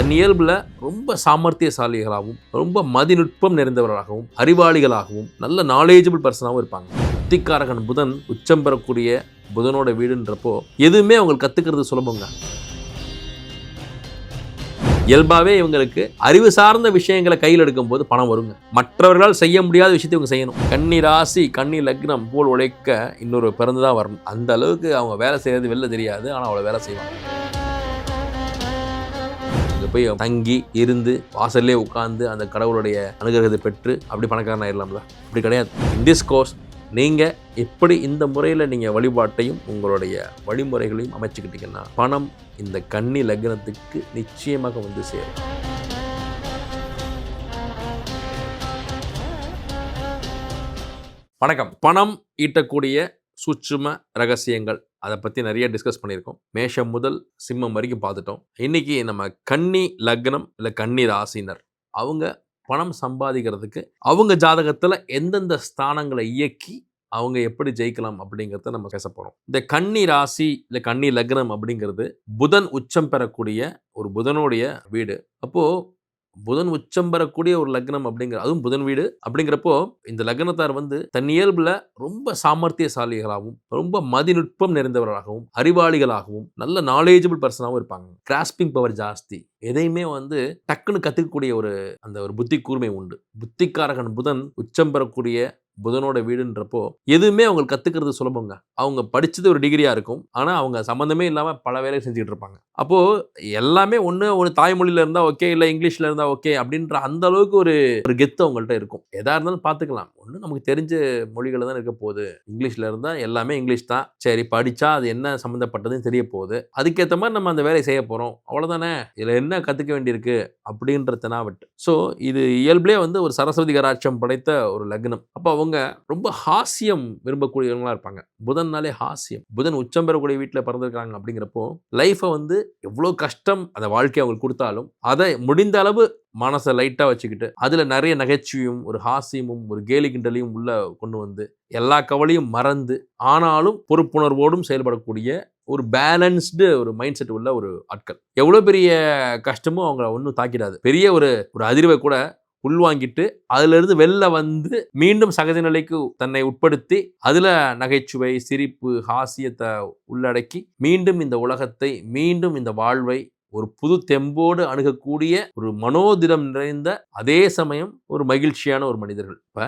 தன் இயல்புல ரொம்ப சாமர்த்தியசாலிகளாகவும் ரொம்ப மதிநுட்பம் நிறைந்தவர்களாகவும் அறிவாளிகளாகவும் நல்ல நாலேஜபிள் பர்சனாகவும் இருப்பாங்க. புத்திக்காரகன் புதன் உச்சம் பெறக்கூடிய புதனோட வீடுன்றப்போ எதுவுமே அவங்களுக்கு கத்துக்கிறது சுலபங்க. இயல்பாகவே இவங்களுக்கு அறிவு சார்ந்த விஷயங்களை கையில் எடுக்கும்போது பணம் வருங்க. மற்றவர்களால் செய்ய முடியாத விஷயத்தை இவங்க செய்யணும். கன்னி ராசி கன்னி லக்னம் போல் உழைக்க இன்னொரு பிறந்து தான் வரணும். அந்த அளவுக்கு அவங்க வேலை செய்யறது வெளில தெரியாது ஆனால் அவ்வளோ வேலை செய்வாங்க. போய் தங்கி இருந்து வாசல்லே உட்காந்து அந்த கடவுளுடைய அனுகிரகத்தை பெற்று அப்படி பணக்காரன் ஆயிடலாம்ல? அப்படி கிடையாது. இன் திஸ் கோர்ஸ் நீங்கள் எப்படி இந்த முறையில் நீங்கள் வழிபாட்டையும் உங்களுடைய வழிமுறைகளையும் அமைச்சுக்கிட்டீங்கன்னா பணம் இந்த கன்னி லக்னத்துக்கு நிச்சயமாக வந்து சேரும். வணக்கம். பணம் ஈட்டக்கூடிய சூட்சும ரகசியங்கள். அதை பற்றி நிறைய டிஸ்கஸ் பண்ணியிருக்கோம். மேஷம் முதல் சிம்மம் வரைக்கும் பார்த்துட்டோம் இன்றைக்கி நம்ம கன்னி லக்னம் இல்லை கன்னி ராசினர் அவங்க பணம் சம்பாதிக்கிறதுக்கு அவங்க ஜாதகத்தில் எந்தெந்த ஸ்தானங்களை இயக்கி அவங்க எப்படி ஜெயிக்கலாம் அப்படிங்கிறத நம்ம பேச போகிறோம் இந்த கன்னி ராசி இல்லை கன்னி லக்னம் அப்படிங்கிறது புதன் உச்சம் பெறக்கூடிய ஒரு புதனுடைய வீடு. அப்போது புதன் உச்சம் பெறக்கூடிய ஒரு லக்னம் அப்படிங்கிற அதுவும் புதன் வீடு அப்படிங்கிறப்போ இந்த லக்னத்தார் வந்து தன் இயல்புல ரொம்ப சாமர்த்தியசாலிகளாகவும் ரொம்ப மதிநுட்பம் நிறைந்தவர்களாகவும் அறிவாளிகளாகவும் நல்ல நாலேஜபிள் பர்சனாகவும் இருப்பாங்க. கிராஸ்பிங் பவர் ஜாஸ்தி. எதையுமே வந்து டக்குன்னு கற்றுக்கக்கூடிய ஒரு அந்த ஒரு புத்தி கூர்மை உண்டு. புத்திக்காரகன் புதன் உச்சம் பெறக்கூடிய புதனோட வீடுன்றப்போ எதுவுமே அவங்க கற்றுக்கிறது சுலபங்க. அவங்க படித்தது ஒரு டிகிரியாக இருக்கும். ஆனால் அவங்க சம்மந்தமே இல்லாமல் பல வேலையை செஞ்சுட்டு இருப்பாங்க. அப்போது எல்லாமே ஒன்று ஒரு தாய்மொழியில் இருந்தால் ஓகே இல்லை இங்கிலீஷில் இருந்தால் ஓகே அப்படின்ற அந்த அளவுக்கு ஒரு ஒரு கெத்து அவங்கள்ட்ட இருக்கும். எதாக இருந்தாலும் பார்த்துக்கலாம் ஒன்று நமக்கு தெரிஞ்ச மொழிகள் தான் இருக்க போகுது. இங்கிலீஷில் இருந்தால் எல்லாமே இங்கிலீஷ் தான். சரி படித்தா அது என்ன சம்மந்தப்பட்டதுன்னு தெரிய போகுது. அதுக்கேற்ற மாதிரி நம்ம அந்த வேலையை செய்ய போகிறோம் அவ்வளோதானே இதில் என்ன கற்றுக்க வேண்டியிருக்கு? அப்படின்ற தெனாவட்டு. ஸோ இது இயல்பிலே வந்து ஒரு சரஸ்வதி கராட்சம் படைத்த ஒரு லக்னம். அப்போ அவங்க ரொம்ப ஹாஸ்யம் விரும்பக்கூடியவங்களா இருப்பாங்க. புதன்னாலே ஹாஸ்யம் புதன் உச்சம் பெறக்கூடிய வீட்டில் பிறந்திருக்காங்க அப்படிங்கிறப்போ லைஃப்பை வந்து எவ்வளோ கஷ்டம் அந்த வாழ்க்கையை அவங்களுக்கு கொடுத்தாலும் அதை முடிந்த அளவு மனசை லைட்டாக வச்சுக்கிட்டு அதில் நிறைய நகைச்சுவையும் ஒரு ஹாஸ்யமும் ஒரு கேலி கிண்டலையும் உள்ளே கொண்டு வந்து எல்லா கவலையும் மறந்து ஆனாலும் பொறுப்புணர்வோடும் செயல்படக்கூடிய ஒரு பேலன்ஸ்டு ஒரு மைண்ட் செட் உள்ள ஒரு ஆட்கள். எவ்வளோ பெரிய கஷ்டமும் அவங்கள ஒன்றும் தாக்கிடாது. பெரிய ஒரு ஒரு அதிர்வை கூட உள்வாங்கிட்டு அதிலிருந்து வெளில வந்து மீண்டும் சகஜ நிலைக்கு தன்னை உட்படுத்தி அதில் நகைச்சுவை சிரிப்பு ஹாசியத்தை உள்ளடக்கி மீண்டும் இந்த உலகத்தை மீண்டும் இந்த வாழ்வை ஒரு புது தெம்போடு அணுகக்கூடிய ஒரு மனோதிடம் நிறைந்த அதே சமயம் ஒரு மகிழ்ச்சியான ஒரு மனிதர்கள். இப்போ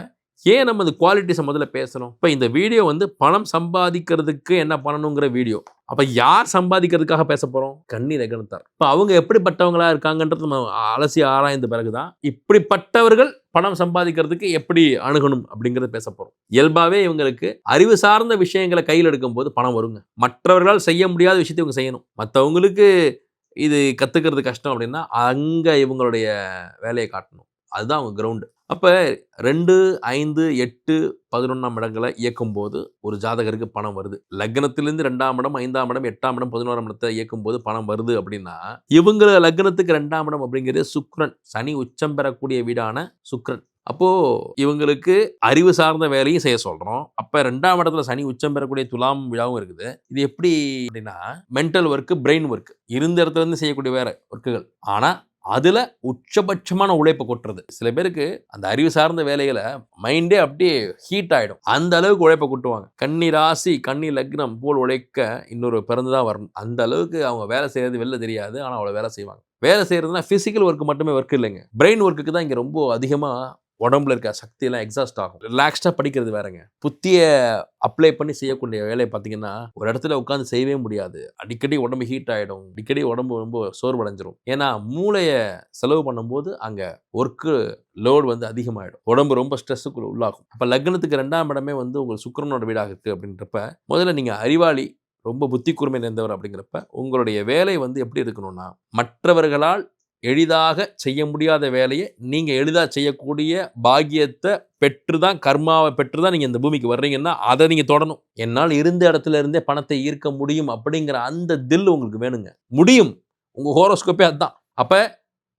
ஏன் நம்ம இந்த குவாலிட்டிஸை முதல்ல பேசணும்? இப்போ இந்த வீடியோ வந்து பணம் சம்பாதிக்கிறதுக்கு என்ன பண்ணணுங்கிற வீடியோ அப்போ யார் சம்பாதிக்கிறதுக்காக பேச போகிறோம் கண்ணி ரகணத்தார் இப்போ அவங்க எப்படிப்பட்டவங்களா இருக்காங்கன்றது நம்ம அலசி ஆராய்ந்த பிறகுதான் இப்படிப்பட்டவர்கள் பணம் சம்பாதிக்கிறதுக்கு எப்படி அணுகணும் அப்படிங்கிறத பேச போகிறோம் இயல்பாகவே இவங்களுக்கு அறிவு சார்ந்த விஷயங்களை கையில் எடுக்கும்போது பணம் வருங்க. மற்றவர்களால் செய்ய முடியாத விஷயத்தை இவங்க செய்யணும். மற்றவங்களுக்கு இது கற்றுக்கிறது கஷ்டம் அப்படின்னா அங்கே இவங்களுடைய வேலையை காட்டணும். அதுதான் அவங்க கிரவுண்டு அப்போ ரெண்டு ஐந்து எட்டு பதினொன்றாம் இடங்களை இயக்கும்போது ஒரு ஜாதகருக்கு பணம் வருது. லக்னத்திலேருந்து ரெண்டாம் இடம் ஐந்தாம் இடம் எட்டாம் இடம் பதினோராம் இடத்தை இயக்கும்போது பணம் வருது அப்படின்னா இவங்க லக்னத்துக்கு ரெண்டாம் இடம் அப்படிங்கிறது சுக்ரன் சனி உச்சம் பெறக்கூடிய வீடான சுக்ரன் அப்போ இவங்களுக்கு அறிவு சார்ந்த வேலையும் செய்ய சொல்றோம். அப்ப ரெண்டாம் இடத்துல சனி உச்சம் பெறக்கூடிய துலாம் விழாவும் இருக்குது. இது எப்படி அப்படின்னா மென்டல் ஒர்க் பிரெயின் ஒர்க் இருந்த இடத்துல இருந்து செய்யக்கூடிய வேற ஒர்க்குகள் ஆனா அதில் உச்சபட்சமான உழைப்பை கொட்டுறது. சில பேருக்கு அந்த அறிவு சார்ந்த வேலைகளை மைண்டே அப்படியே ஹீட் ஆகிடும் அந்த அளவுக்கு உழைப்பை கொட்டுவாங்க. கண்ணி ராசி கண்ணி லக்னம் போல் உழைக்க இன்னொரு பிறந்து தான் வரணும். அந்த அளவுக்கு அவங்க வேலை செய்யறது வெளில தெரியாது ஆனால் அவ்வளோ வேலை செய்வாங்க. வேலை செய்கிறதுனா ஃபிசிக்கல் ஒர்க் மட்டுமே ஒர்க் இல்லைங்க. பிரெயின் ஒர்க்குக்கு தான் இங்கே ரொம்ப அதிகமாக உடம்புல இருக்க சக்தியெல்லாம் எக்ஸாஸ்ட் ஆகும். ரிலாக்ஸ்டாக படிக்கிறது வேறங்க. புத்தியை அப்ளை பண்ணி செய்யக்கூடிய வேலையை பார்த்தீங்கன்னா ஒரு இடத்துல உட்காந்து செய்யவே முடியாது. அடிக்கடி உடம்பு ஹீட் ஆகிடும் அடிக்கடி உடம்பு ரொம்ப சோர்வடைஞ்சிரும். ஏன்னா மூளையை செலவு பண்ணும்போது அங்கே ஒர்க்கு லோடு வந்து அதிகமாகிடும் உடம்பு ரொம்ப ஸ்ட்ரெஸ்ஸுக்குள்ள உள்ளாகும். அப்போ லக்னத்துக்கு ரெண்டாம் இடமே வந்து உங்கள் சுக்கரனோட வீடாக இருக்குது அப்படின்றப்ப முதல்ல நீங்கள் அறிவாளி ரொம்ப புத்தி கூர்மை நிறைந்தவர் அப்படிங்கிறப்ப உங்களுடைய வேலை வந்து எப்படி இருக்கணும்னா மற்றவர்களால் எளிதாக செய்ய முடியாத வேலையை நீங்கள் எளிதாக செய்யக்கூடிய பாக்கியத்தை பெற்று தான் கர்மாவை பெற்று தான் நீங்கள் இந்த பூமிக்கு வர்றீங்கன்னா அதை நீங்கள் தொடணும். என்னால் இருந்த இடத்துல இருந்தே பணத்தை ஈர்க்க முடியும் அப்படிங்கிற அந்த தில் உங்களுக்கு வேணுங்க. முடியும். உங்கள் ஹோரோஸ்கோப்பே அதுதான் அப்போ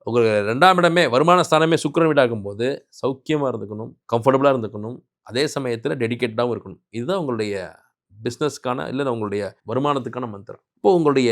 உங்களுக்கு ரெண்டாம் இடமே வருமான ஸ்தானமே சுக்கரன் வீடாகும் போது சௌக்கியமாக இருந்துக்கணும் கம்ஃபர்டபுளாக இருந்துக்கணும். அதே சமயத்தில் டெடிக்கேட்டாகவும் இருக்கணும். இதுதான் உங்களுடைய பிஸ்னஸ்க்கான இல்லை உங்களுடைய வருமானத்துக்கான மந்திரம். இப்போ உங்களுடைய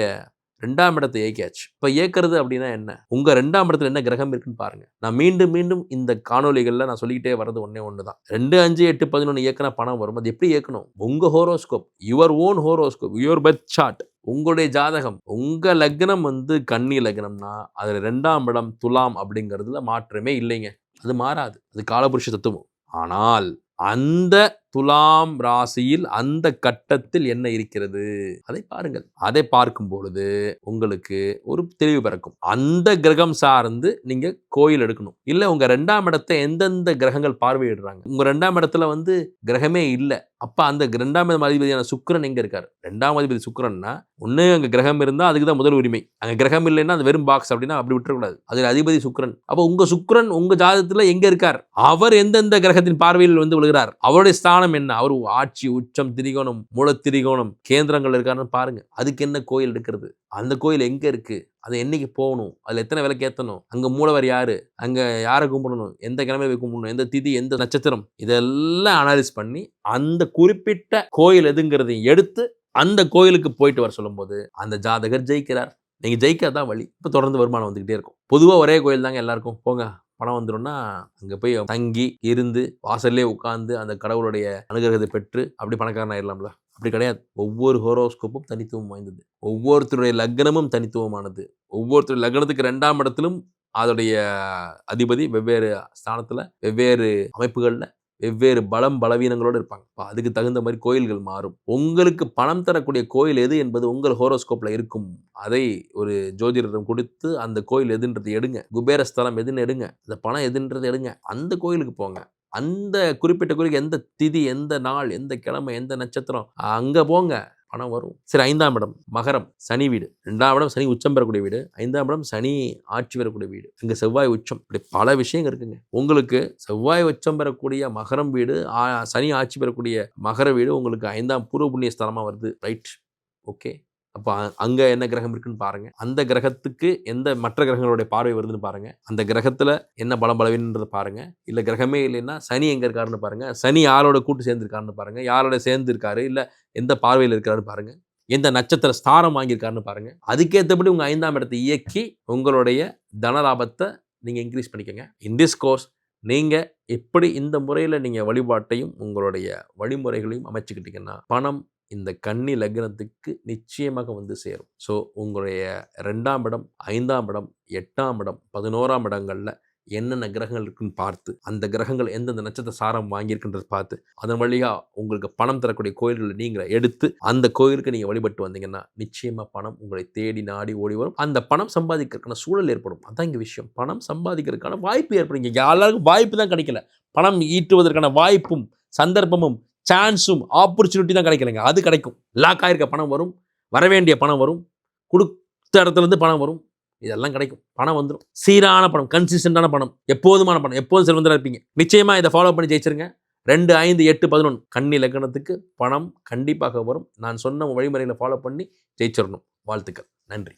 ரெண்டாம் இடத்தை இயக்கியாச்சு. இப்போ இயக்கிறது அப்படின்னா என்ன? உங்கள் ரெண்டாம் இடத்துல என்ன கிரகம் இருக்குன்னு பாருங்கள் நான் மீண்டும் மீண்டும் இந்த காணொலிகளில் நான் சொல்லிக்கிட்டே வர்றது ஒன்றே ஒன்று தான். ரெண்டு அஞ்சு எட்டு பதினொன்று இயக்கினா பணம் வரும். அது எப்படி இயக்கணும்? உங்கள் horoscope your own horoscope your birth chart உங்களுடைய ஜாதகம் உங்கள் லக்னம் வந்து கன்னி லக்னம்னா அதில் ரெண்டாம் இடம் துலாம் அப்படிங்கிறதுல மாற்றமே இல்லைங்க. அது மாறாது. அது காலபுருஷ தத்துவம். ஆனால் அந்த துலாம் ராசியில் அந்த கட்டத்தில் என்ன இருக்கிறது? அதை பாருங்கள். அதை பார்க்கும் பொழுது உங்களுக்கு ஒரு தெளிவு பிறக்கும். அந்த கிரகம் சார்ந்து நீங்க கோயில் எடுக்கணும். இல்ல உங்க ரெண்டாம் இடத்தை எந்தெந்த கிரகங்கள் பார்வையிடுறாங்க? உங்க ரெண்டாம் இடத்துல வந்து கிரகமே இல்லை. அப்ப அந்த ரெண்டாம் இடம் அதிபதியான சுக்கிரன் எங்க இருக்காரு? ரெண்டாம் அதிபதி சுக்கரன்னா ஒண்ணு அங்க கிரகம் இருந்தா அதுக்கு தான் முதல் உரிமை. அங்க கிரகம் இல்லைன்னா அது வெறும் பாக்ஸ் அப்படின்னா அப்படி விட்டுறக்கூடாது. அதுல அதிபதி சுக்கரன். அப்ப உங்க சுக்கிரன் உங்க ஜாதகத்துல எங்க இருக்கார்? அவர் எந்தெந்த கிரகத்தின் பார்வையில் வந்து விழுகிறார்? அவருடைய ஸ்தானம் என்ன? அவர் ஆட்சி உச்சம் திரிகோணம் மூலத்திரிகோணம் கேந்திரங்கள் இருக்காருன்னு பாருங்க. அதுக்கு என்ன கோயில் எடுக்கிறது? அந்த கோயில் எங்க இருக்கு? அது என்னைக்கு போகணும்? அதில் எத்தனை விலைக்கு ஏற்றணும் அங்கே மூலவர் யாரு? அங்கே யாரை கும்பிடணும்? எந்த கிழமை போய் கும்பிடணும்? எந்த திதி எந்த நட்சத்திரம்? இதெல்லாம் அனாலிஸ் பண்ணி அந்த குறிப்பிட்ட கோயில் எதுங்கிறதையும் எடுத்து அந்த கோயிலுக்கு போயிட்டு வர சொல்லும்போது அந்த ஜாதகர் ஜெயிக்கிறார். நீங்கள் ஜெயிக்காதான் வழி. இப்போ தொடர்ந்து வருமானம் வந்துக்கிட்டே இருக்கும். பொதுவாக ஒரே கோயில் தாங்க எல்லாருக்கும். போங்க. பணம் வந்துடும்னா அங்கே போய் தங்கி இருந்து வாசல்லே உட்காந்து அந்த கடவுளுடைய அனுகிரகத்தை பெற்று அப்படி பணக்காரன் ஆயிடலாம்ல. அப்படி கிடையாது. ஒவ்வொரு ஹோரோஸ்கோப்பும் தனித்துவம் வாய்ந்தது. ஒவ்வொருத்தருடைய லக்னமும் தனித்துவமானது. ஒவ்வொருத்தருடைய லக்னத்துக்கு ரெண்டாம் இடத்திலும் அதோடைய அதிபதி வெவ்வேறு ஸ்தானத்தில் வெவ்வேறு அமைப்புகளில் வெவ்வேறு பலம் பலவீனங்களோடு இருப்பாங்க. அதுக்கு தகுந்த மாதிரி கோயில்கள் மாறும். உங்களுக்கு பணம் தரக்கூடிய கோயில் எது என்பது உங்கள் ஹோரோஸ்கோப்பில் இருக்கும். அதை ஒரு ஜோதிடரிடம் கொடுத்து அந்த கோயில் எதுன்றது எடுங்க. குபேரஸ்தலம் எதுன்னு எடுங்க. அந்த பணம் எதுன்றது எடுங்க. அந்த கோயிலுக்கு போங்க. அந்த குறிப்பிட்ட கோயிலுக்கு எந்த திதி எந்த நாள் எந்த கிழமை எந்த நட்சத்திரம் அங்கே போங்க. பணம் வரும். சரி ஐந்தாம் இடம் மகரம் சனி வீடு. ரெண்டாம் இடம் சனி உச்சம் பெறக்கூடிய வீடு. ஐந்தாம் இடம் சனி ஆட்சி பெறக்கூடிய வீடு. இங்கே செவ்வாய் உச்சம். இப்படி பல விஷயங்கள் இருக்குங்க. உங்களுக்கு செவ்வாய் உச்சம் பெறக்கூடிய மகரம் வீடு சனி ஆட்சி பெறக்கூடிய மகர வீடு உங்களுக்கு ஐந்தாம் பூர்வ புண்ணிய ஸ்தலமாக வருது. ரைட். ஓகே. அப்போ அங்கே என்ன கிரகம் இருக்குன்னு பாருங்கள் அந்த கிரகத்துக்கு எந்த மற்ற கிரகங்களுடைய பார்வை வருதுன்னு பாருங்கள் அந்த கிரகத்தில் என்ன பலம் பலவீனன்றதை பாருங்கள் இல்லை கிரகமே இல்லைன்னா சனி எங்கே இருக்காருன்னு பாருங்கள் சனி யாரோட கூட்டு சேர்ந்துருக்காருன்னு பாருங்கள் யாரோட சேர்ந்துருக்காரு? இல்லை எந்த பார்வையில் இருக்காருன்னு பாருங்கள் எந்த நட்சத்திர ஸ்தானம் வாங்கியிருக்காருன்னு பாருங்கள் அதுக்கேற்றபடி உங்கள் ஐந்தாம் இடத்தை இயக்கி உங்களுடைய தனலாபத்தை நீங்கள் இன்க்ரீஸ் பண்ணிக்கோங்க. இன் திஸ் கோர்ஸ் நீங்கள் எப்படி இந்த முறையில் நீங்கள் வழிபாட்டையும் உங்களுடைய வழிமுறைகளையும் அமைச்சுக்கிட்டீங்கன்னா பணம் இந்த கன்னி லக்னத்துக்கு நிச்சயமாக வந்து சேரும். ஸோ உங்களுடைய ரெண்டாம் இடம் ஐந்தாம் இடம் எட்டாம் இடம் பதினோராம் இடங்களில் என்னென்ன கிரகங்கள் இருக்குன்னு பார்த்து அந்த கிரகங்கள் எந்தெந்த நட்சத்திர சாரம் வாங்கியிருக்குன்றது பார்த்து அதன் வழியாக உங்களுக்கு பணம் தரக்கூடிய கோயில்களை நீங்கள் எடுத்து அந்த கோயிலுக்கு நீங்கள் வழிபட்டு வந்தீங்கன்னா நிச்சயமாக பணம் உங்களை தேடி நாடி ஓடி வரும். அந்த பணம் சம்பாதிக்கிறதுக்கான சூழல் ஏற்படும். அதான் இங்கே விஷயம். பணம் சம்பாதிக்கிறதுக்கான வாய்ப்பு ஏற்படும். இங்கே எல்லாருக்கும் வாய்ப்பு தான் கிடைக்கல. பணம் ஈட்டுவதற்கான வாய்ப்பும் சந்தர்ப்பமும் சான்ஸும் ஆப்பர்ச்சுனிட்டி தான் கிடைக்கலைங்க. அது கிடைக்கும். லாக் ஆகிருக்க பணம் வரும். வரவேண்டிய பணம் வரும். கொடுத்த இடத்துல இருந்து பணம் வரும். இதெல்லாம் கிடைக்கும். பணம் வந்துடும் சீரான பணம் கன்சிஸ்டண்டான பணம் எப்போதுமான பணம் எப்போதும் செல்வந்தராக இருப்பீங்க. நிச்சயமாக இதை ஃபாலோ பண்ணி ஜெயிச்சிருங்க. ரெண்டு ஐந்து எட்டு பதினொன்று கன்னி லக்னத்துக்கு பணம் கண்டிப்பாக வரும். நான் சொன்ன வழிமுறைகளை ஃபாலோ பண்ணி ஜெயிச்சிடணும் வாழ்த்துக்கள். நன்றி.